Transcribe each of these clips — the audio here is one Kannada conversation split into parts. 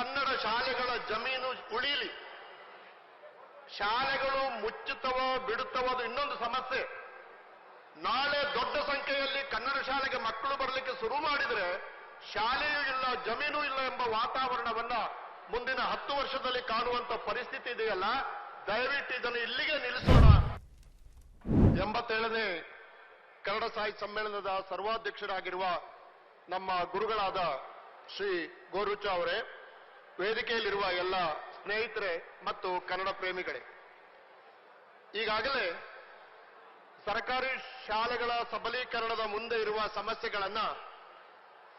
ಕನ್ನಡ ಶಾಲೆಗಳ ಜಮೀನು ಉಳಿಲಿ. ಶಾಲೆಗಳು ಮುಚ್ಚುತ್ತವೋ ಬಿಡುತ್ತವೋ ಅದು ಇನ್ನೊಂದು ಸಮಸ್ಯೆ. ನಾಳೆ ದೊಡ್ಡ ಸಂಖ್ಯೆಯಲ್ಲಿ ಕನ್ನಡ ಶಾಲೆಗೆ ಮಕ್ಕಳು ಬರಲಿಕ್ಕೆ ಶುರು ಮಾಡಿದರೆ ಶಾಲೆಯೂ ಇಲ್ಲ, ಜಮೀನು ಇಲ್ಲ ಎಂಬ ವಾತಾವರಣವನ್ನ ಮುಂದಿನ ಹತ್ತು ವರ್ಷದಲ್ಲಿ ಕಾಣುವಂತ ಪರಿಸ್ಥಿತಿ ಇದೆಯಲ್ಲ, ದಯವಿಟ್ಟು ಇದನ್ನು ಇಲ್ಲಿಗೆ ನಿಲ್ಲಿಸೋಣ. ಎಂಬತ್ತೇಳನೇ ಕನ್ನಡ ಸಾಹಿತ್ಯ ಸಮ್ಮೇಳನದ ಸರ್ವಾಧ್ಯಕ್ಷರಾಗಿರುವ ನಮ್ಮ ಗುರುಗಳಾದ ಶ್ರೀ ಗೋರುಚ ಅವರೇ ವೇದಿಕೆಯಲ್ಲಿರುವ ಎಲ್ಲ ಸ್ನೇಹಿತರೆ ಮತ್ತು ಕನ್ನಡ ಪ್ರೇಮಿಗಳೇ, ಈಗಾಗಲೇ ಸರ್ಕಾರಿ ಶಾಲೆಗಳ ಸಬಲೀಕರಣದ ಮುಂದೆ ಇರುವ ಸಮಸ್ಯೆಗಳನ್ನ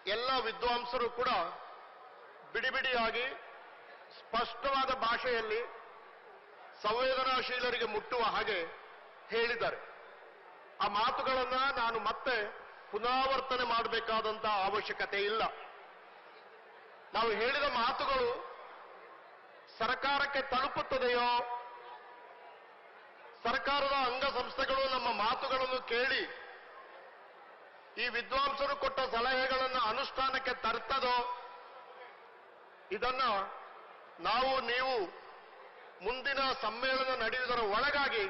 ಎಲ್ಲ ವಿದ್ವಾಂಸರು ಕೂಡ ಬಿಡಿಬಿಡಿಯಾಗಿ ಸ್ಪಷ್ಟವಾದ ಭಾಷೆಯಲ್ಲಿ ಸಂವೇದನಾಶೀಲರಿಗೆ ಮುಟ್ಟುವ ಹಾಗೆ ಹೇಳಿದ್ದಾರೆ. ಆ ಮಾತುಗಳನ್ನ ನಾನು ಮತ್ತೆ ಪುನರಾವರ್ತನೆ ಮಾಡಬೇಕಾದಂತಹ ಅವಶ್ಯಕತೆ ಇಲ್ಲ. ನಾವು ಹೇಳಿದ ಮಾತುಗಳು ಸರ್ಕಾರಕ್ಕೆ ತಲುಪುತ್ತದೆಯೋ? ಸರ್ಕಾರದ ಅಂಗಸಂಸ್ಥೆಗಳು ನಮ್ಮ ಮಾತುಗಳನ್ನು ಕೇಳಿ ಈ ವಿದ್ವಾಂಸರು ಕೊಟ್ಟ ಸಲಹೆಗಳನ್ನು ಅನುಷ್ಠಾನಕ್ಕೆ ತರ್ತದೋ? ಇದನ್ನ ನಾವು ನೀವು ಮುಂದಿನ ಸಮ್ಮೇಳನ ನಡೆಯುವುದರ ಒಳಗಾಗಿ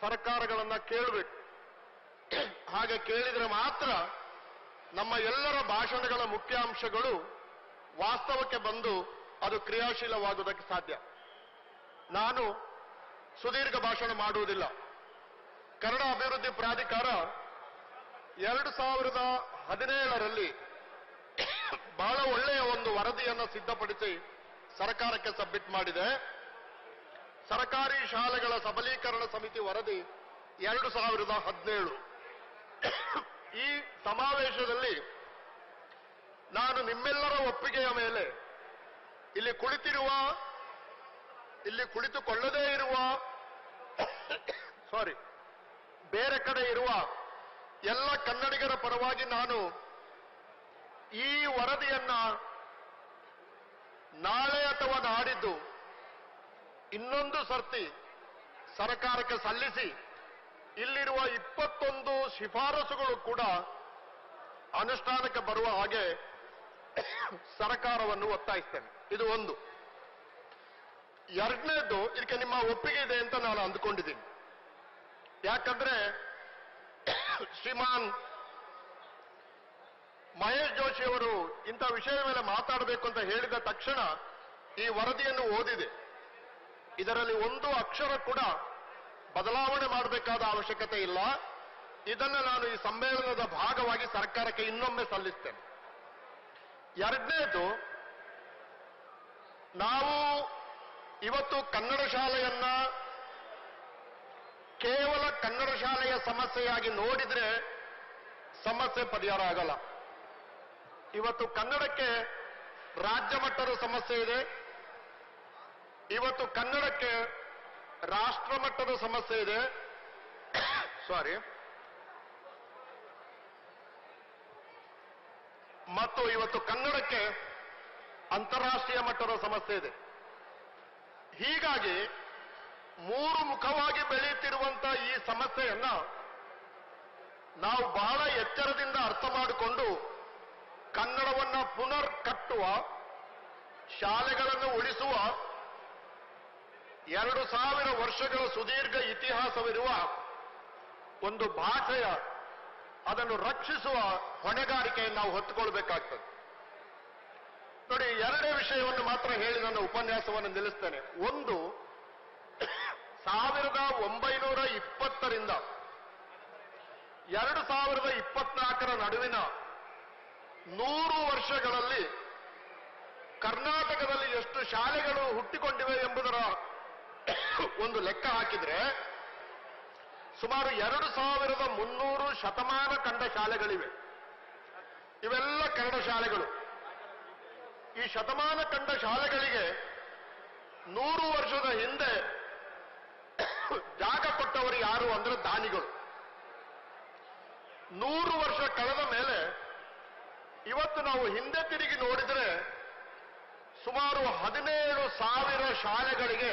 ಸರ್ಕಾರಗಳನ್ನ ಕೇಳಬೇಕು. ಹಾಗೆ ಕೇಳಿದ್ರೆ ಮಾತ್ರ ನಮ್ಮ ಎಲ್ಲರ ಭಾಷಣಗಳ ಮುಖ್ಯಾಂಶಗಳು ವಾಸ್ತವಕ್ಕೆ ಬಂದು ಅದು ಕ್ರಿಯಾಶೀಲವಾಗುವುದಕ್ಕೆ ಸಾಧ್ಯ. ನಾನು ಸುದೀರ್ಘ ಭಾಷಣ ಮಾಡುವುದಿಲ್ಲ. ಕನ್ನಡ ಅಭಿವೃದ್ಧಿ ಪ್ರಾಧಿಕಾರ ಎರಡು ಸಾವಿರದ ಹದಿನೇಳರಲ್ಲಿ ಬಹಳ ಒಳ್ಳೆಯ ಒಂದು ವರದಿಯನ್ನು ಸಿದ್ಧಪಡಿಸಿ ಸರ್ಕಾರಕ್ಕೆ ಸಬ್ಮಿಟ್ ಮಾಡಿದೆ. ಸರ್ಕಾರಿ ಶಾಲೆಗಳ ಸಬಲೀಕರಣ ಸಮಿತಿ ವರದಿ ಎರಡು ಸಾವಿರದ ಹದಿನೇಳು. ಈ ಸಮಾವೇಶದಲ್ಲಿ ನಾನು ನಿಮ್ಮೆಲ್ಲರ ಒಪ್ಪಿಗೆಯ ಮೇಲೆ ಇಲ್ಲಿ ಕುಳಿತಿರುವ, ಇಲ್ಲಿ ಕುಳಿತುಕೊಳ್ಳದೇ ಇರುವ ಸಾರಿ ಬೇರೆ ಕಡೆ ಇರುವ ಎಲ್ಲ ಕನ್ನಡಿಗರ ಪರವಾಗಿ ನಾನು ಈ ವರದಿಯನ್ನ ನಾಳೆ ಅಥವಾ ನಾಡಿದ್ದು ಇನ್ನೊಂದು ಸರ್ತಿ ಸರ್ಕಾರಕ್ಕೆ ಸಲ್ಲಿಸಿ ಇಲ್ಲಿರುವ ಇಪ್ಪತ್ತೊಂದು ಶಿಫಾರಸುಗಳು ಕೂಡ ಅನುಷ್ಠಾನಕ್ಕೆ ಬರುವ ಹಾಗೆ ಸರ್ಕಾರವನ್ನು ಒತ್ತಾಯಿಸ್ತೇನೆ. ಇದು ಒಂದು. ಎರಡನೇದು ಇದಕ್ಕೆ ನಿಮ್ಮ ಒಪ್ಪಿಗೆ ಇದೆ ಅಂತ ನಾನು ಅಂದುಕೊಂಡಿದ್ದೀನಿ. ಯಾಕಂದ್ರೆ, ಶ್ರೀಮಾನ್ ಮಹೇಶ್ ಜೋಶಿ ಅವರು ಇಂಥ ವಿಷಯ ಮೇಲೆ ಮಾತಾಡಬೇಕು ಅಂತ ಹೇಳಿದ ತಕ್ಷಣ ಈ ವರದಿಯನ್ನು ಓದಿದೆ. ಇದರಲ್ಲಿ ಒಂದು ಅಕ್ಷರ ಕೂಡ ಬದಲಾವಣೆ ಮಾಡಬೇಕಾದ ಅವಶ್ಯಕತೆ ಇಲ್ಲ. ಇದನ್ನು ನಾನು ಈ ಸಮ್ಮೇಳನದ ಭಾಗವಾಗಿ ಸರ್ಕಾರಕ್ಕೆ ಇನ್ನೊಮ್ಮೆ ಸಲ್ಲಿಸ್ತೇನೆ. ಎರಡನೇದು, ನಾವು ಇವತ್ತು ಕನ್ನಡ ಶಾಲೆಯನ್ನ ಕೇವಲ ಕನ್ನಡ ಶಾಲೆಯ ಸಮಸ್ಯೆಯಾಗಿ ನೋಡಿದ್ರೆ ಸಮಸ್ಯೆ ಪರಿಹಾರ ಆಗಲ್ಲ. ಇವತ್ತು ಕನ್ನಡಕ್ಕೆ ರಾಜ್ಯ ಮಟ್ಟದ ಸಮಸ್ಯೆ ಇದೆ. ಇವತ್ತು ಕನ್ನಡಕ್ಕೆ ರಾಷ್ಟ್ರ ಮಟ್ಟದ ಸಮಸ್ಯೆ ಇದೆ. ಸಾರಿ ಮತ್ತು ಇವತ್ತು ಕನ್ನಡಕ್ಕೆ ಅಂತಾರಾಷ್ಟ್ರೀಯ ಮಟ್ಟದ ಸಮಸ್ಯೆ ಇದೆ. ಹೀಗಾಗಿ ಮೂರು ಮುಖವಾಗಿ ಬೆಳೆಯುತ್ತಿರುವಂತ ಈ ಸಮಸ್ಯೆಯನ್ನ ನಾವು ಬಹಳ ಎಚ್ಚರದಿಂದ ಅರ್ಥ ಮಾಡಿಕೊಂಡು ಕನ್ನಡವನ್ನ ಪುನರ್ ಕಟ್ಟುವ, ಶಾಲೆಗಳನ್ನು ಉಳಿಸುವ, ಎರಡು ಸಾವಿರ ವರ್ಷಗಳ ಸುದೀರ್ಘ ಇತಿಹಾಸವಿರುವ ಒಂದು ಭಾಷೆಯ ಅದನ್ನು ರಕ್ಷಿಸುವ ಹೊಣೆಗಾರಿಕೆಯನ್ನು ನಾವು ಹೊತ್ತುಕೊಳ್ಬೇಕಾಗ್ತದೆ. ನೋಡಿ, ಎರಡೇ ವಿಷಯವನ್ನು ಮಾತ್ರ ಹೇಳಿ ನನ್ನ ಉಪನ್ಯಾಸವನ್ನು ನಿಲ್ಲಿಸ್ತೇನೆ. ಒಂದು, ಸಾವಿರದ ಒಂಬೈನೂರ ಇಪ್ಪತ್ತರಿಂದ, ಎರಡು ಸಾವಿರದ ಇಪ್ಪತ್ನಾಲ್ಕರ ನಡುವಿನ ನೂರು ವರ್ಷಗಳಲ್ಲಿ ಕರ್ನಾಟಕದಲ್ಲಿ ಎಷ್ಟು ಶಾಲೆಗಳು ಹುಟ್ಟಿಕೊಂಡಿವೆ ಎಂಬುದರ ಒಂದು ಲೆಕ್ಕ ಹಾಕಿದ್ರೆ ಸುಮಾರು ಎರಡು ಸಾವಿರದ ಮುನ್ನೂರು ಶತಮಾನ ಕಂಡ ಶಾಲೆಗಳಿವೆ. ಇವೆಲ್ಲ ಕನ್ನಡ ಶಾಲೆಗಳು. ಈ ಶತಮಾನ ಕಂಡ ಶಾಲೆಗಳಿಗೆ ನೂರು ವರ್ಷದ ಹಿಂದೆ ಜಾಗ ಕೊಟ್ಟವರು ಯಾರು ಅಂದ್ರೆ ದಾನಿಗಳು. ನೂರು ವರ್ಷ ಕಳೆದ ಮೇಲೆ ಇವತ್ತು ನಾವು ಹಿಂದೆ ತಿರುಗಿ ನೋಡಿದರೆ ಸುಮಾರು ಹದಿನೇಳು ಸಾವಿರ ಶಾಲೆಗಳಿಗೆ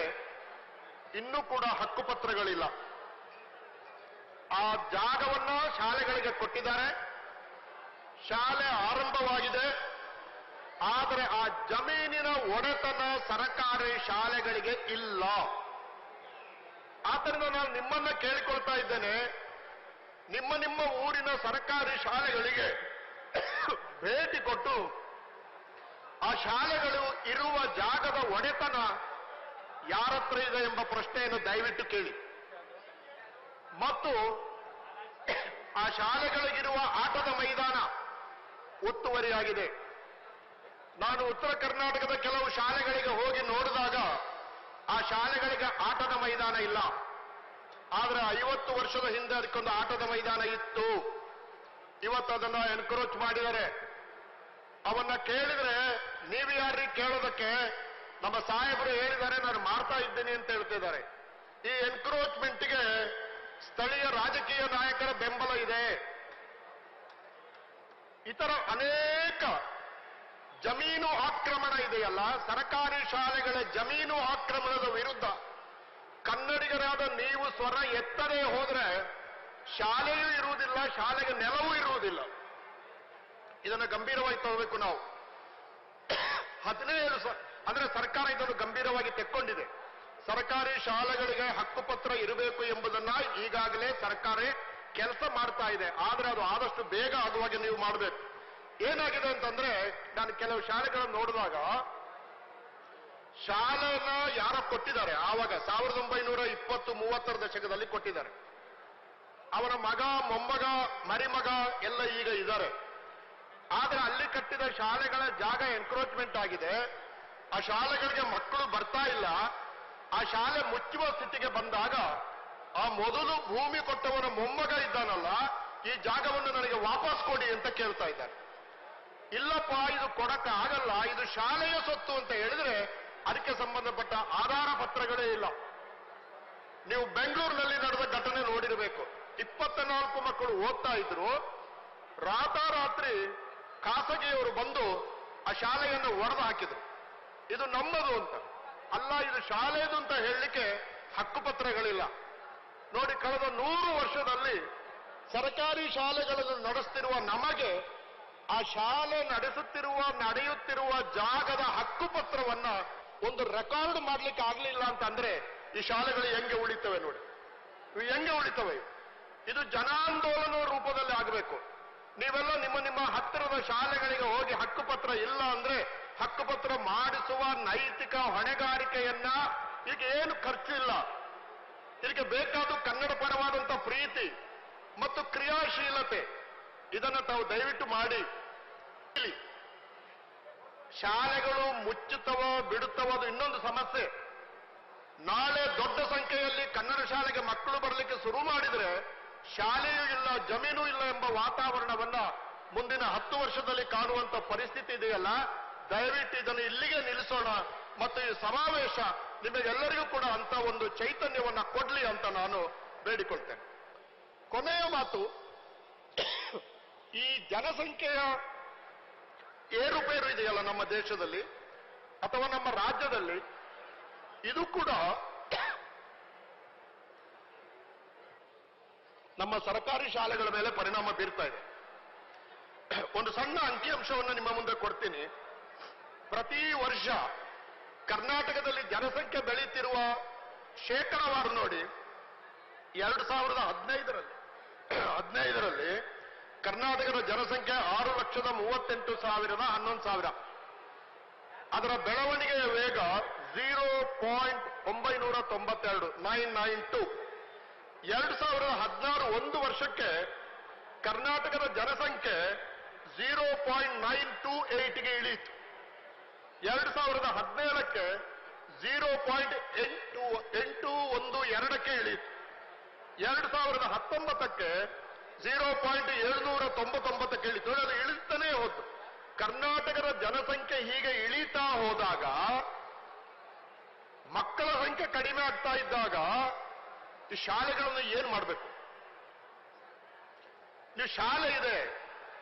ಇನ್ನೂ ಕೂಡ ಹಕ್ಕುಪತ್ರಗಳಿಲ್ಲ. ಆ ಜಾಗವನ್ನ ಶಾಲೆಗಳಿಗೆ ಕೊಟ್ಟಿದ್ದಾರೆ. ಶಾಲೆ ಆರಂಭವಾಗಿದೆ. ಆದರೆ ಆ ಜಮೀನಿನ ಒಡೆತನ ಸರಕಾರಿ ಶಾಲೆಗಳಿಗೆ ಇಲ್ಲ. ಆದ್ದರಿಂದ ನಾನು ನಿಮ್ಮನ್ನ ಕೇಳಿಕೊಳ್ತಾ ಇದ್ದೇನೆ. ನಿಮ್ಮ ನಿಮ್ಮ ಊರಿನ ಸರ್ಕಾರಿ ಶಾಲೆಗಳಿಗೆ ಭೇಟಿ ಕೊಟ್ಟು ಆ ಶಾಲೆಗಳು ಇರುವ ಜಾಗದ ಒಡೆತನ ಯಾರತ್ರ ಇದೆ ಎಂಬ ಪ್ರಶ್ನೆಯನ್ನು ದಯವಿಟ್ಟು ಕೇಳಿ. ಮತ್ತು ಆ ಶಾಲೆಗಳಿಗಿರುವ ಆಟದ ಮೈದಾನ ಒತ್ತುವರಿಯಾಗಿದೆ. ನಾನು ಉತ್ತರ ಕರ್ನಾಟಕದ ಕೆಲವು ಶಾಲೆಗಳಿಗೆ ಹೋಗಿ ನೋಡಿದಾಗ ಆ ಶಾಲೆಗಳಿಗೆ ಆಟದ ಮೈದಾನ ಇಲ್ಲ. ಆದ್ರೆ ಐವತ್ತು ವರ್ಷದ ಹಿಂದೆ ಅದಕ್ಕೊಂದು ಆಟದ ಮೈದಾನ ಇತ್ತು. ಇವತ್ತು ಅದನ್ನ ಎನ್ಕ್ರೋಚ್ ಮಾಡಿದರೆ ಅವನ್ನ ಕೇಳಿದ್ರೆ, ನೀವು ಯಾರ್ರಿ? ಕೇಳೋದಕ್ಕೆ ನಮ್ಮ ಸಾಹೇಬರು ಹೇಳಿದ್ದಾರೆ, ನಾನು ಮಾಡ್ತಾ ಇದ್ದೀನಿ ಅಂತ ಹೇಳ್ತಿದ್ದಾರೆ. ಈ ಎನ್ಕ್ರೋಚ್ಮೆಂಟ್ಗೆ ಸ್ಥಳೀಯ ರಾಜಕೀಯ ನಾಯಕರ ಬೆಂಬಲ ಇದೆ. ಇತರ ಅನೇಕ ಜಮೀನು ಆಕ್ರಮಣ ಇದೆಯಲ್ಲ, ಸರ್ಕಾರಿ ಶಾಲೆಗಳ ಜಮೀನು ಆಕ್ರಮಣದ ವಿರುದ್ಧ ಕನ್ನಡಿಗರಾದ ನೀವು ಸ್ವರ ಎತ್ತದೇ ಹೋದ್ರೆ ಶಾಲೆಯೂ ಇರುವುದಿಲ್ಲ, ಶಾಲೆಗೆ ನೆಲವೂ ಇರುವುದಿಲ್ಲ. ಇದನ್ನು ಗಂಭೀರವಾಗಿ ತಗೋಬೇಕು ನಾವು. ಹದಿನೈದು ಅಂದ್ರೆ ಸರ್ಕಾರ ಇದನ್ನು ಗಂಭೀರವಾಗಿ ತೆಕ್ಕೊಂಡಿದೆ. ಸರ್ಕಾರಿ ಶಾಲೆಗಳಿಗೆ ಹಕ್ಕುಪತ್ರ ಇರಬೇಕು ಎಂಬುದನ್ನ ಈಗಾಗಲೇ ಸರ್ಕಾರ ಕೆಲಸ ಮಾಡ್ತಾ ಇದೆ. ಆದ್ರೆ ಅದು ಆದಷ್ಟು ಬೇಗ ಆಗುವಾಗೆ ನೀವು ಮಾಡಬೇಕು. ಏನಾಗಿದೆ ಅಂತಂದ್ರೆ, ನಾನು ಕೆಲವು ಶಾಲೆಗಳನ್ನು ನೋಡಿದಾಗ, ಶಾಲೆನ ಯಾರೋ ಕೊಟ್ಟಿದ್ದಾರೆ. ಆವಾಗ ಸಾವಿರದ ಒಂಬೈನೂರ ಇಪ್ಪತ್ತು ಮೂವತ್ತರ ದಶಕದಲ್ಲಿ ಕೊಟ್ಟಿದ್ದಾರೆ. ಅವರ ಮಗ, ಮೊಮ್ಮಗ, ಮರಿಮಗ ಎಲ್ಲ ಈಗ ಇದ್ದಾರೆ. ಆದ್ರೆ ಅಲ್ಲಿ ಕಟ್ಟಿದ ಶಾಲೆಗಳ ಜಾಗ ಎನ್ಕ್ರೋಚ್ಮೆಂಟ್ ಆಗಿದೆ. ಆ ಶಾಲೆಗಳಿಗೆ ಮಕ್ಕಳು ಬರ್ತಾ ಇಲ್ಲ. ಆ ಶಾಲೆ ಮುಚ್ಚುವ ಸ್ಥಿತಿಗೆ ಬಂದಾಗ ಆ ಮೊದಲು ಭೂಮಿ ಕೊಟ್ಟವನ ಮೊಮ್ಮಗ ಇದ್ದಾನಲ್ಲ, ಈ ಜಾಗವನ್ನು ನನಗೆ ವಾಪಸ್ ಕೊಡಿ ಅಂತ ಕೇಳ್ತಾ ಇದ್ದಾರೆ ಇಲ್ಲಪ್ಪ, ಇದು ಕೊಡಕ ಆಗಲ್ಲ, ಇದು ಶಾಲೆಯ ಸೊತ್ತು ಅಂತ ಹೇಳಿದ್ರೆ ಅದಕ್ಕೆ ಸಂಬಂಧಪಟ್ಟ ಆಧಾರ ಪತ್ರಗಳೇ ಇಲ್ಲ. ನೀವು ಬೆಂಗಳೂರಿನಲ್ಲಿ ನಡೆದ ಘಟನೆ ನೋಡಿರಬೇಕು. ಇಪ್ಪತ್ತ ನಾಲ್ಕು ಮಕ್ಕಳು ಓದ್ತಾ ಇದ್ರು. ರಾತಾರಾತ್ರಿ ಖಾಸಗಿಯವರು ಬಂದು ಆ ಶಾಲೆಯನ್ನು ಒಡೆದು ಹಾಕಿದ್ರು. ಇದು ನಮ್ಮದು ಅಂತ. ಅಲ್ಲ, ಇದು ಶಾಲೆದು ಅಂತ ಹೇಳಲಿಕ್ಕೆ ಹಕ್ಕುಪತ್ರಗಳಿಲ್ಲ. ನೋಡಿ, ಕಳೆದ ನೂರು ವರ್ಷದಲ್ಲಿ ಸರ್ಕಾರಿ ಶಾಲೆಗಳನ್ನು ನಡೆಸ್ತಿರುವ ನಮಗೆ ಆ ಶಾಲೆ ನಡೆಸುತ್ತಿರುವ, ನಡೆಯುತ್ತಿರುವ ಜಾಗದ ಹಕ್ಕುಪತ್ರವನ್ನ ಒಂದು ರೆಕಾರ್ಡ್ ಮಾಡ್ಲಿಕ್ಕೆ ಆಗ್ಲಿಲ್ಲ ಅಂತಂದ್ರೆ ಈ ಶಾಲೆಗಳು ಹೆಂಗೆ ಉಳಿತವೆ ನೋಡಿ. ಇವು ಹೆಂಗೆ ಉಳಿತವೆ? ಇದು ಜನಾಂದೋಲನ ರೂಪದಲ್ಲಿ ಆಗಬೇಕು. ನೀವೆಲ್ಲ ನಿಮ್ಮ ನಿಮ್ಮ ಹತ್ತಿರದ ಶಾಲೆಗಳಿಗೆ ಹೋಗಿ ಹಕ್ಕುಪತ್ರ ಇಲ್ಲ ಅಂದ್ರೆ ಹಕ್ಕುಪತ್ರ ಮಾಡಿಸುವ ನೈತಿಕ ಹೊಣೆಗಾರಿಕೆಯನ್ನ ಈಗ ಏನು ಖರ್ಚು ಇಲ್ಲ ಇದಕ್ಕೆ ಬೇಕಾದ ಕನ್ನಡ ಪರವಾದಂತ ಪ್ರೀತಿ ಮತ್ತು ಕ್ರಿಯಾಶೀಲತೆ. ಇದನ್ನ ತಾವು ದಯವಿಟ್ಟು ಮಾಡಿ. ಶಾಲೆಗಳು ಮುಚ್ಚುತ್ತವೋ ಬಿಡುತ್ತವೋ ಅದು ಇನ್ನೊಂದು ಸಮಸ್ಯೆ. ನಾಳೆ ದೊಡ್ಡ ಸಂಖ್ಯೆಯಲ್ಲಿ ಕನ್ನಡ ಶಾಲೆಗೆ ಮಕ್ಕಳು ಬರಲಿಕ್ಕೆ ಶುರು ಮಾಡಿದರೆ ಶಾಲೆಯೂ ಇಲ್ಲ, ಜಮೀನು ಇಲ್ಲ ಎಂಬ ವಾತಾವರಣವನ್ನ ಮುಂದಿನ ಹತ್ತು ವರ್ಷದಲ್ಲಿ ಕಾಣುವಂತ ಪರಿಸ್ಥಿತಿ ಇದೆಯಲ್ಲ? ದಯವಿಟ್ಟು ಇದನ್ನು ಇಲ್ಲಿಗೆ ನಿಲ್ಲಿಸೋಣ. ಮತ್ತು ಈ ಸಮಾವೇಶ ನಿಮಗೆಲ್ಲರಿಗೂ ಕೂಡ ಅಂತ ಒಂದು ಚೈತನ್ಯವನ್ನ ಕೊಡ್ಲಿ ಅಂತ ನಾನು ಬೇಡಿಕೊಳ್ತೇನೆ. ಕೊನೆಯ ಮಾತು, ಈ ಜನಸಂಖ್ಯೆಯ ಏರುಪೇರು ಇದೆಯಲ್ಲ ನಮ್ಮ ದೇಶದಲ್ಲಿ, ಅಥವಾ ನಮ್ಮ ರಾಜ್ಯದಲ್ಲಿ, ಇದು ಕೂಡ ನಮ್ಮ ಸರ್ಕಾರಿ ಶಾಲೆಗಳ ಮೇಲೆ ಪರಿಣಾಮ ಬೀರ್ತಾ ಇದೆ. ಒಂದು ಸಣ್ಣ ಅಂಕಿಅಂಶವನ್ನು ನಿಮ್ಮ ಮುಂದೆ ಕೊಡ್ತೀನಿ. ಪ್ರತಿ ವರ್ಷ ಕರ್ನಾಟಕದಲ್ಲಿ ಜನಸಂಖ್ಯೆ ಬೆಳೀತಿರುವ ಶೇಕಡವಾರು ನೋಡಿ, ಎರಡು ಸಾವಿರದ ಹದಿನೈದರಲ್ಲಿ ಹದಿನೈದರಲ್ಲಿ ಕರ್ನಾಟಕದ ಜನಸಂಖ್ಯೆ ಆರು ಲಕ್ಷದ ಮೂವತ್ತೆಂಟು ಸಾವಿರದ ಹನ್ನೊಂದು ಸಾವಿರ. ಅದರ ಬೆಳವಣಿಗೆಯ ವೇಗ ಝೀರೋ ಪಾಯಿಂಟ್ ಒಂಬೈನೂರ ತೊಂಬತ್ತೆರಡು, ನೈನ್ ನೈನ್ ಟು. ಎರಡು ಸಾವಿರದ ಹದಿನಾರು ಒಂದು ವರ್ಷಕ್ಕೆ ಕರ್ನಾಟಕದ ಜನಸಂಖ್ಯೆ ಝೀರೋ ಪಾಯಿಂಟ್ ನೈನ್ ಟು ಏಟ್ಗೆ ಇಳೀತು ಎರಡು ಸಾವಿರದ ಹದಿನೇಳಕ್ಕೆ ಜೀರೋ ಪಾಯಿಂಟ್ ಎಂಟು ಎಂಟು ಒಂದು ಎರಡಕ್ಕೆ ಇಳಿಯಿತು. ಎರಡು ಸಾವಿರದ ಹತ್ತೊಂಬತ್ತಕ್ಕೆ ಜೀರೋ ಪಾಯಿಂಟ್ ಏಳ್ನೂರ ತೊಂಬತ್ತೊಂಬತ್ತಕ್ಕೆ ಇಳಿತು ಅದು ಇಳಿತಾನೇ ಹೋತು ಕರ್ನಾಟಕದ ಜನಸಂಖ್ಯೆ ಹೀಗೆ ಇಳಿತಾ ಹೋದಾಗ, ಮಕ್ಕಳ ಸಂಖ್ಯೆ ಕಡಿಮೆ ಆಗ್ತಾ ಇದ್ದಾಗ ಈ ಶಾಲೆಗಳನ್ನು ಏನ್ ಮಾಡಬೇಕು? ನೀವು ಶಾಲೆ ಇದೆ,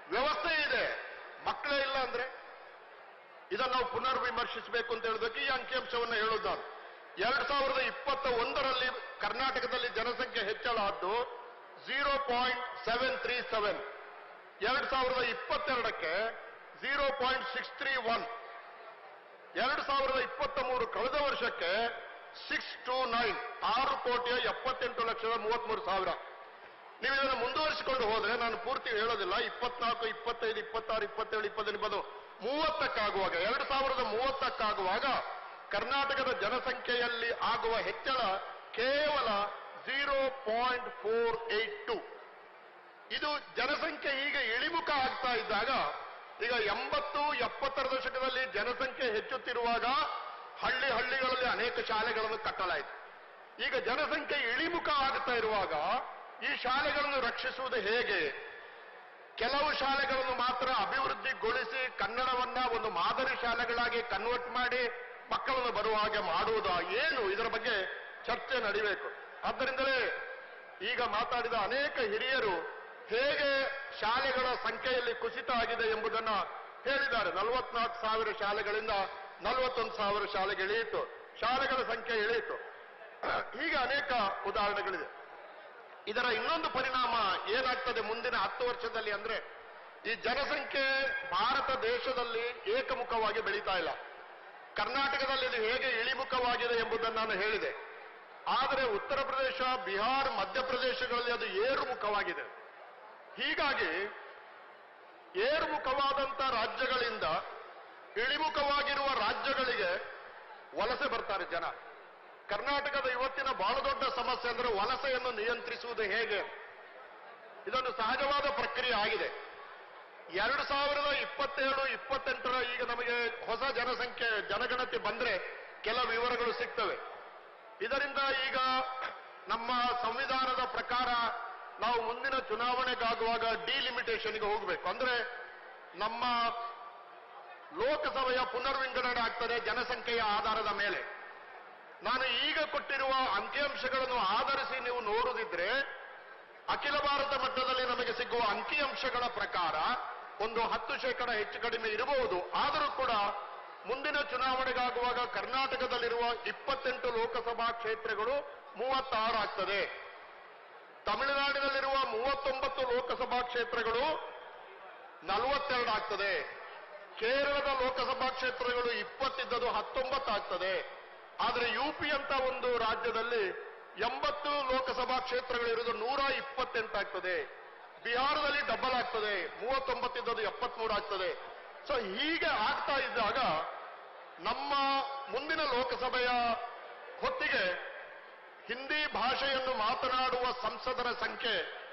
ವ್ಯವಸ್ಥೆ ಇದೆ. ಮಕ್ಕಳೇ ಇಲ್ಲ ಅಂದ್ರೆ? ಇದನ್ನು ನಾವು ಪುನರ್ ವಿಮರ್ಶಿಸಬೇಕು ಅಂತ ಹೇಳೋದಕ್ಕೆ ಈ ಅಂಕಿಅಂಶವನ್ನು ನಾನು ಎರಡ್ ಸಾವಿರದ ಇಪ್ಪತ್ತ ಒಂದರಲ್ಲಿ ಕರ್ನಾಟಕದಲ್ಲಿ ಜನಸಂಖ್ಯೆ ಹೆಚ್ಚಳ ಆದ್ದು zero point seven three seven ಎರಡ್ ಸಾವಿರದ ಇಪ್ಪತ್ತೆರಡಕ್ಕೆ zero point six three one ಎರಡ್ ಸಾವಿರದ ಇಪ್ಪತ್ತ ಮೂರು ಕಳೆದ ವರ್ಷಕ್ಕೆ ಸಿಕ್ಸ್ ಟು ನೈನ್ ಆರು ಕೋಟಿಯ ಎಪ್ಪತ್ತೆಂಟು ಲಕ್ಷದ ಮೂವತ್ಮೂರು ಸಾವಿರ. ನೀವು ಇದನ್ನು ಮುಂದುವರಿಸಿಕೊಂಡು ಹೋದ್ರೆ ನಾನು ಪೂರ್ತಿ ಹೇಳೋದಿಲ್ಲ. ಇಪ್ಪತ್ನಾಲ್ಕು, ಇಪ್ಪತ್ತೈದು, ಇಪ್ಪತ್ತಾರು, ಇಪ್ಪತ್ತೇಳು, ಇಪ್ಪತ್ತೆಂಟು ಇಪ್ಪತ್ತು ಮೂವತ್ತಕ್ಕಾಗುವಾಗ, ಎರಡು ಸಾವಿರದ ಮೂವತ್ತಕ್ಕಾಗುವಾಗ ಕರ್ನಾಟಕದ ಜನಸಂಖ್ಯೆಯಲ್ಲಿ ಆಗುವ ಹೆಚ್ಚಳ ಕೇವಲ zero point four eight two. ಇದು ಜನಸಂಖ್ಯೆ ಈಗ ಇಳಿಮುಖ ಆಗ್ತಾ ಇದ್ದಾಗ, ಈಗ ಎಂಬತ್ತು, ಎಪ್ಪತ್ತರ ದಶಕದಲ್ಲಿ ಜನಸಂಖ್ಯೆ ಹೆಚ್ಚುತ್ತಿರುವಾಗ ಹಳ್ಳಿ ಹಳ್ಳಿಗಳಲ್ಲಿ ಅನೇಕ ಶಾಲೆಗಳನ್ನು ಕಟ್ಟಲಾಯಿತು. ಈಗ ಜನಸಂಖ್ಯೆ ಇಳಿಮುಖ ಆಗ್ತಾ ಇರುವಾಗ ಈ ಶಾಲೆಗಳನ್ನು ರಕ್ಷಿಸುವುದು ಹೇಗೆ? ಕೆಲವು ಶಾಲೆಗಳನ್ನು ಮಾತ್ರ ಅಭಿವೃದ್ಧಿಗೊಳಿಸಿ ಕನ್ನಡವನ್ನ ಒಂದು ಮಾದರಿ ಶಾಲೆಗಳಾಗಿ ಕನ್ವರ್ಟ್ ಮಾಡಿ ಮಕ್ಕಳನ್ನು ಬರುವ ಹಾಗೆ ಮಾಡುವುದು ಏನು? ಇದರ ಬಗ್ಗೆ ಚರ್ಚೆ ನಡಿಬೇಕು. ಆದ್ದರಿಂದಲೇ ಈಗ ಮಾತಾಡಿದ ಅನೇಕ ಹಿರಿಯರು ಹೇಗೆ ಶಾಲೆಗಳ ಸಂಖ್ಯೆಯಲ್ಲಿ ಕುಸಿತ ಆಗಿದೆ ಎಂಬುದನ್ನು ಹೇಳಿದ್ದಾರೆ. ನಲವತ್ನಾಲ್ಕು ಸಾವಿರ ಶಾಲೆಗಳಿಂದ ನಲವತ್ತೊಂದು ಸಾವಿರ ಶಾಲೆಗೆ ಇಳಿಯಿತು. ಶಾಲೆಗಳ ಸಂಖ್ಯೆ ಇಳಿಯಿತು. ಹೀಗೆ ಅನೇಕ ಉದಾಹರಣೆಗಳಿದೆ. ಇದರ ಇನ್ನೊಂದು ಪರಿಣಾಮ ಏನಾಗ್ತದೆ ಮುಂದಿನ ಹತ್ತು ವರ್ಷದಲ್ಲಿ ಅಂದ್ರೆ ಈ ಜನಸಂಖ್ಯೆ ಭಾರತ ದೇಶದಲ್ಲಿ ಏಕಮುಖವಾಗಿ ಬೆಳೀತಾ ಇಲ್ಲ. ಕರ್ನಾಟಕದಲ್ಲಿ ಇದು ಹೇಗೆ ಇಳಿಮುಖವಾಗಿದೆ ಎಂಬುದನ್ನು ನಾನು ಹೇಳಿದೆ. ಆದರೆ ಉತ್ತರ ಪ್ರದೇಶ, ಬಿಹಾರ್ ಮಧ್ಯಪ್ರದೇಶಗಳಲ್ಲಿ ಅದು ಏರುಮುಖವಾಗಿದೆ. ಹೀಗಾಗಿ ಏರುಮುಖವಾದಂತ ರಾಜ್ಯಗಳಿಂದ ಇಳಿಮುಖವಾಗಿರುವ ರಾಜ್ಯಗಳಿಗೆ ವಲಸೆ ಬರ್ತಾರೆ ಜನ. ಕರ್ನಾಟಕದ ಇವತ್ತಿನ ಬಹಳ ದೊಡ್ಡ ಸಮಸ್ಯೆ ಅಂದ್ರೆ ವಲಸೆಯನ್ನು ನಿಯಂತ್ರಿಸುವುದು ಹೇಗೆ? ಇದೊಂದು ಸಹಜವಾದ ಪ್ರಕ್ರಿಯೆ ಆಗಿದೆ. ಎರಡು ಸಾವಿರದ ಇಪ್ಪತ್ತೇಳು, ಇಪ್ಪತ್ತೆಂಟರ ಈಗ ನಮಗೆ ಹೊಸ ಜನಸಂಖ್ಯೆ, ಜನಗಣತಿ ಬಂದ್ರೆ ಕೆಲ ವಿವರಗಳು ಸಿಗ್ತವೆ. ಇದರಿಂದ ಈಗ ನಮ್ಮ ಸಂವಿಧಾನದ ಪ್ರಕಾರ ನಾವು ಮುಂದಿನ ಚುನಾವಣೆಗಾಗುವಾಗ ಡಿಲಿಮಿಟೇಷನ್ಗೆ ಹೋಗಬೇಕು. ಅಂದ್ರೆ ನಮ್ಮ ಲೋಕಸಭೆಯ ಪುನರ್ವಿಂಗಡಣೆ ಆಗ್ತದೆ ಜನಸಂಖ್ಯೆಯ ಆಧಾರದ ಮೇಲೆ. ನಾನು ಈಗ ಕೊಟ್ಟಿರುವ ಅಂಕಿಅಂಶಗಳನ್ನು ಆಧರಿಸಿ ನೀವು ನೋಡುದಿದ್ರೆ, ಅಖಿಲ ಭಾರತ ಮಟ್ಟದಲ್ಲಿ ನಮಗೆ ಸಿಗುವ ಅಂಕಿಅಂಶಗಳ ಪ್ರಕಾರ ಒಂದು ಹತ್ತು ಶೇಕಡ ಹೆಚ್ಚು ಕಡಿಮೆ ಇರಬಹುದು. ಆದರೂ ಕೂಡ ಮುಂದಿನ ಚುನಾವಣೆಗಾಗುವಾಗ ಕರ್ನಾಟಕದಲ್ಲಿರುವ ಇಪ್ಪತ್ತೆಂಟು ಲೋಕಸಭಾ ಕ್ಷೇತ್ರಗಳು ಮೂವತ್ತಾರು ಆಗ್ತದೆ. ತಮಿಳುನಾಡಿನಲ್ಲಿರುವ ಮೂವತ್ತೊಂಬತ್ತು ಲೋಕಸಭಾ ಕ್ಷೇತ್ರಗಳು ನಲವತ್ತೆರಡು ಆಗ್ತದೆ. ಕೇರಳದ ಲೋಕಸಭಾ ಕ್ಷೇತ್ರಗಳು ಇಪ್ಪತ್ತಿದ್ದದು ಹತ್ತೊಂಬತ್ತು ಆಗ್ತದೆ. ಆದರೆ ಯುಪಿ ಅಂತ ಒಂದು ರಾಜ್ಯದಲ್ಲಿ ಎಂಬತ್ತು ಲೋಕಸಭಾ ಕ್ಷೇತ್ರಗಳಿರುವುದು ನೂರ ಇಪ್ಪತ್ತೆಂಟಾಗ್ತದೆ. ಬಿಹಾರದಲ್ಲಿ ಡಬಲ್ ಆಗ್ತದೆ. ಮೂವತ್ತೊಂಬತ್ತಿದ್ದದು ಎಪ್ಪತ್ಮೂರು ಆಗ್ತದೆ. ಸೊ ಹೀಗೆ ಆಗ್ತಾ ಇದ್ದಾಗ ನಮ್ಮ ಮುಂದಿನ ಲೋಕಸಭೆಯ ಹೊತ್ತಿಗೆ ಹಿಂದಿ ಭಾಷೆಯನ್ನು ಮಾತನಾಡುವ ಸಂಸದರ ಸಂಖ್ಯೆ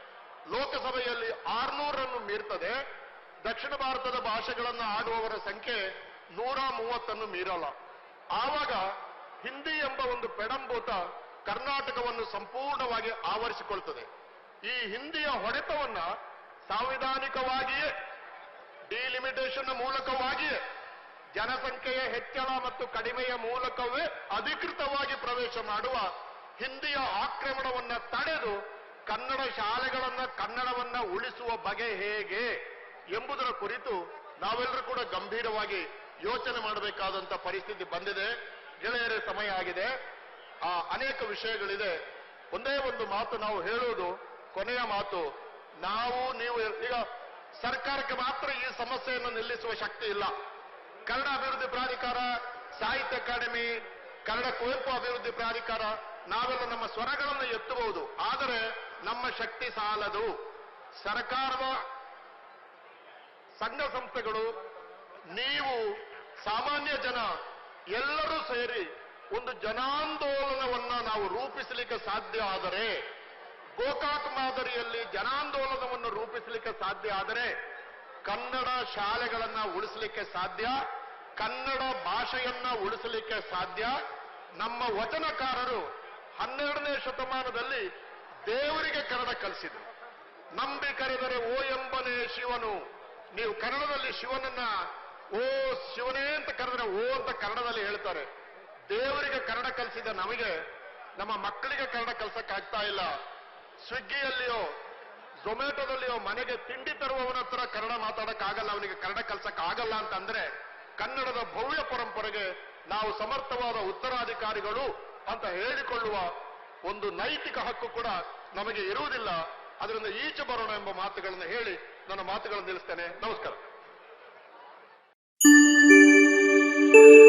ಲೋಕಸಭೆಯಲ್ಲಿ ಆರ್ನೂರನ್ನು ಮೀರ್ತದೆ. ದಕ್ಷಿಣ ಭಾರತದ ಭಾಷೆಗಳನ್ನು ಆಡುವವರ ಸಂಖ್ಯೆ ನೂರ ಮೂವತ್ತನ್ನು ಮೀರಲ್ಲ. ಆವಾಗ ಹಿಂದಿ ಎಂಬ ಒಂದು ಪೆಡಂಭೂತ ಕರ್ನಾಟಕವನ್ನು ಸಂಪೂರ್ಣವಾಗಿ ಆವರಿಸಿಕೊಳ್ತದೆ. ಈ ಹಿಂದಿಯ ಹೊಡೆತವನ್ನ ಸಾಂವಿಧಾನಿಕವಾಗಿಯೇ ಡಿಲಿಮಿಟೇಷನ್ ಮೂಲಕವಾಗಿಯೇ, ಜನಸಂಖ್ಯೆಯ ಹೆಚ್ಚಳ ಮತ್ತು ಕಡಿಮೆಯ ಮೂಲಕವೇ ಅಧಿಕೃತವಾಗಿ ಪ್ರವೇಶ ಮಾಡುವ ಹಿಂದಿಯ ಆಕ್ರಮಣವನ್ನ ತಡೆದು ಕನ್ನಡ ಶಾಲೆಗಳನ್ನ ಕನ್ನಡವನ್ನ ಉಳಿಸುವ ಬಗೆ ಹೇಗೆ ಎಂಬುದರ ಕುರಿತು ನಾವೆಲ್ಲರೂ ಕೂಡ ಗಂಭೀರವಾಗಿ ಯೋಚನೆ ಮಾಡಬೇಕಾದಂತ ಪರಿಸ್ಥಿತಿ ಬಂದಿದೆ. ಗೆಳೆಯರೇ, ಸಮಯ ಆಗಿದೆ. ಆ ಅನೇಕ ವಿಷಯಗಳಿದೆ. ಒಂದೇ ಒಂದು ಮಾತು ನಾವು ಹೇಳುವುದು, ಕೊನೆಯ ಮಾತು, ನಾವು, ನೀವು ಈಗ ಸರ್ಕಾರಕ್ಕೆ ಮಾತ್ರ ಈ ಸಮಸ್ಯೆಯನ್ನು ನಿಲ್ಲಿಸುವ ಶಕ್ತಿ ಇಲ್ಲ. ಕನ್ನಡ ಅಭಿವೃದ್ಧಿ ಪ್ರಾಧಿಕಾರ, ಸಾಹಿತ್ಯ ಅಕಾಡೆಮಿ, ಕನ್ನಡ ಕುವೆಂಪು ಅಭಿವೃದ್ಧಿ ಪ್ರಾಧಿಕಾರ, ನಾವೆಲ್ಲ ನಮ್ಮ ಸ್ವರಗಳನ್ನು ಎತ್ತಬಹುದು. ಆದರೆ ನಮ್ಮ ಶಕ್ತಿ ಸಾಲದು. ಸರ್ಕಾರದ ಸಂಘ ಸಂಸ್ಥೆಗಳು, ನೀವು ಸಾಮಾನ್ಯ ಜನ ಎಲ್ಲರೂ ಸೇರಿ ಒಂದು ಜನಾಂದೋಲನವನ್ನ ನಾವು ರೂಪಿಸಲಿಕ್ಕೆ ಸಾಧ್ಯ ಆದರೆ, ಗೋಕಾಕ್ ಮಾದರಿಯಲ್ಲಿ ಜನಾಂದೋಲನವನ್ನು ರೂಪಿಸಲಿಕ್ಕೆ ಸಾಧ್ಯ ಆದರೆ, ಕನ್ನಡ ಶಾಲೆಗಳನ್ನ ಉಳಿಸಲಿಕ್ಕೆ ಸಾಧ್ಯ, ಕನ್ನಡ ಭಾಷೆಯನ್ನ ಉಳಿಸಲಿಕ್ಕೆ ಸಾಧ್ಯ, ನಮ್ಮ ವಚನಕಾರರು ಹನ್ನೆರಡನೇ ಶತಮಾನದಲ್ಲಿ ದೇವರಿಗೆ ಕನ್ನಡ ಕಲಿಸಿದರು. ನಂಬಿ ಕರೆದರೆ, ಓ ಎಂಬನೇ ಶಿವನು, ನೀವು ಕನ್ನಡದಲ್ಲಿ ಶಿವನನ್ನ ಓ ಶಿವನೇ ಅಂತ ಕರೆದ್ರೆ ಓ ಅಂತ ಕನ್ನಡದಲ್ಲಿ ಹೇಳ್ತಾರೆ. ದೇವರಿಗೆ ಕನ್ನಡ ಕಲಿಸಿದ ನಮಗೆ, ನಮ್ಮ ಮಕ್ಕಳಿಗೆ ಕನ್ನಡ ಕಲ್ಸಕ್ಕಾಗ್ತಾ ಇಲ್ಲ. ಸ್ವಿಗ್ಗಿಯಲ್ಲಿಯೋ ಝೊಮ್ಯಾಟೊದಲ್ಲಿಯೋ ಮನೆಗೆ ತಿಂಡಿ ತರುವವನ ಹತ್ರ ಕನ್ನಡ ಮಾತಾಡಕ್ಕಾಗಲ್ಲ, ಅವನಿಗೆ ಕನ್ನಡ ಆಗಲ್ಲ ಅಂತಂದ್ರೆ ಕನ್ನಡದ ಭವ್ಯ ಪರಂಪರೆಗೆ ನಾವು ಸಮರ್ಥವಾದ ಉತ್ತರಾಧಿಕಾರಿಗಳು ಅಂತ ಹೇಳಿಕೊಳ್ಳುವ ಒಂದು ನೈತಿಕ ಹಕ್ಕು ಕೂಡ ನಮಗೆ ಇರುವುದಿಲ್ಲ. ಅದರಿಂದ ಈಚೆ ಬರೋಣ ಎಂಬ ಮಾತುಗಳನ್ನು ಹೇಳಿ ನನ್ನ ಮಾತುಗಳನ್ನು ನಿಲ್ಲಿಸ್ತೇನೆ. ನಮಸ್ಕಾರ. Thank you.